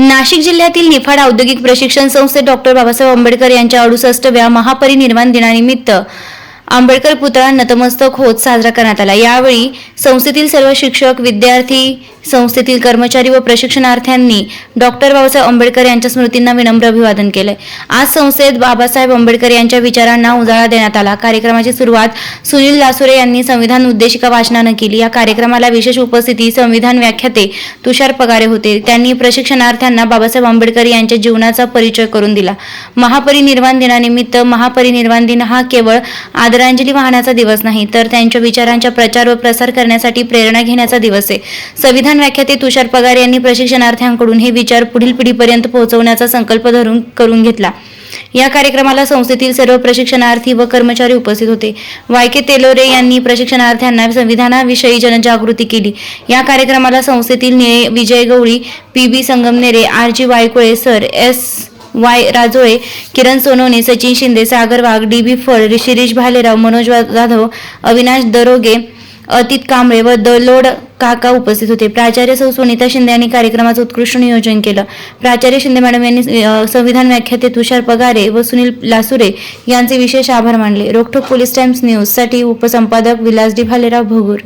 नाशिक जिल्ह्यातील निफाड औद्योगिक प्रशिक्षण संस्थेत डॉक्टर बाबासाहेब आंबेडकर यांच्या अडुसष्टव्या महापरिनिर्वाण दिनानिमित्त आंबेडकर पुतळा नतमस्तक होत साजरा करण्यात आला. यावेळी संस्थेतील सर्व शिक्षक विद्यार्थी संस्थेतील कर्मचारी व प्रशिक्षणार्थ्यांनी डॉक्टर बाबासाहेब आंबेडकर यांच्या स्मृतींना विनम्र अभिवादन केले. आज संस्थेत बाबासाहेब आंबेडकर यांच्या विचारांना उजाळा देण्यात आला. कार्यक्रमाची सुरुवात सुनील लासुरे यांनी संविधान उद्देशिका वाचनानं केली. या कार्यक्रमाला विशेष उपस्थिती संविधान व्याख्याते तुषार पगारे होते. त्यांनी प्रशिक्षणार्थ्यांना बाबासाहेब आंबेडकर यांच्या जीवनाचा परिचय करून दिला. महापरिनिर्वाण दिनानिमित्त महापरिनिर्वाण दिन हा केवळ आदर आदरांजली वाहण्याचा दिवस नाही तर त्यांच्या विचारांचा प्रचार व प्रसार करण्यासाठी प्रेरणा घेण्याचा दिवस आहे. संविधान व्याख्याते तुषार पगार यांनी प्रशिक्षणार्थ्यांकडून हे विचार पुढील पिढीपर्यंत पोहोचवण्याचा संकल्प धरून करून घेतला. या कार्यक्रमाला संस्थेतील सर्व प्रशिक्षणार्थी व कर्मचारी उपस्थित होते. वाय के तेलोरे यांनी प्रशिक्षणार्थ्यांना संविधानाविषयी जनजागृती केली. या कार्यक्रमाला संस्थेतील Nile Vijay Gawali P B Sangamnere R G Waykule sir S Y Rajole Kiran Sonawane Sachin Shinde Sagar Wagh D B Phal Shirish Bhalerao Manoj Jadhav Avinash दरोगे अतित कांबळे व दलोड काका उपस्थित होते. प्राचार्य सौ सुनीता शिंदे यांनी कार्यक्रमाचं उत्कृष्ट नियोजन केलं. प्राचार्य शिंदे मॅडम यांनी संविधान व्याख्याते तुषार पगारे व सुनील लासुरे यांचे विशेष आभार मानले. रोखोक पोलीस टाइम्स न्यूजसाठी उपसंपादक विलास डी भालेराव भगूर.